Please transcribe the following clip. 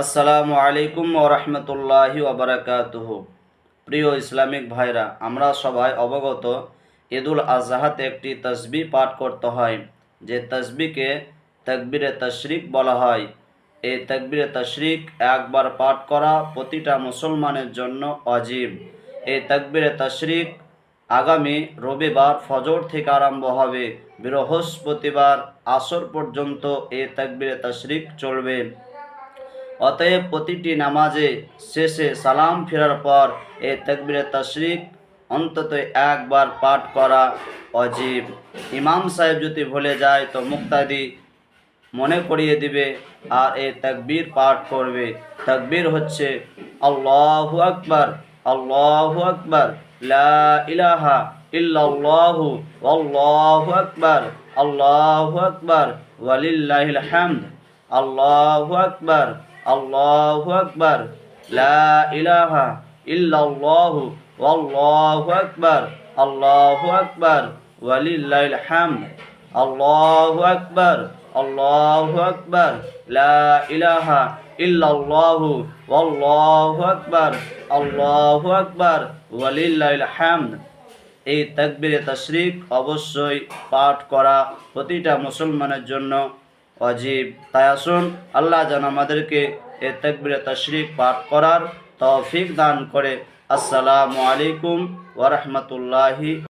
আসসালামু আলাইকুম ওরহমতুল্লাহি ওবরাকাতুহ প্রিয় ইসলামিক ভাইরা, আমরা সবাই অবগত ঈদুল আজহাতে একটি তসবি পাঠ করতে হয়, যে তসবিকে তকবিরে তশরিক বলা হয়। এই তকবিরে তশরিক একবার পাঠ করা প্রতিটা মুসলমানের জন্য অজীব। এই তকবিরে তশরিক আগামী রবিবার ফজর থেকে আরম্ভ হবে, বৃহস্পতিবার আসর পর্যন্ত এই তকবিরে তশরিক চলবে। অতএব প্রতিটি নামাজে শেষে সালাম ফেরার পর এ তকবিরে তশরিক অন্তত একবার পাঠ করা অজীব। ইমাম সাহেব যদি ভুলে যায় তো মুক্তাদি মনে করিয়ে দিবে, আর এই তকবীর পাঠ করবে। তকবীর হচ্ছে আল্লাহু আকবার আল্লাহু আকবার ইলাহা ইল্লাল্লাহু, আল্লাহু আকবার আল্লাহু আকবার, ওয়ালিল্লাহিল হামদ, আল্লাহু আকবার আল্লাহু আকবার, লা ইলাহা ইল্লাল্লাহু আল্লাহু আকবার আল্লাহু আকবার, ওয়ালিল্লাহিল হামদ, আল্লাহু আকবার আল্লাহু আকবার, লা ইলাহা ইল্লাল্লাহু আল্লাহু আকবার আল্লাহু আকবার, ওয়ালিল্লাহিল হামদ। এই তাকবিরে তশরিক অবশ্যই পাঠ করা প্রতিটা মুসলমানের জন্য অজীব। তাই আসুন, আল্লাহ যেন আমাদেরকে এই তকবিরে তশরিক পাঠ করার তৌফিক দান করে। আসসালামু আলাইকুম ওরহমতুল্লাহি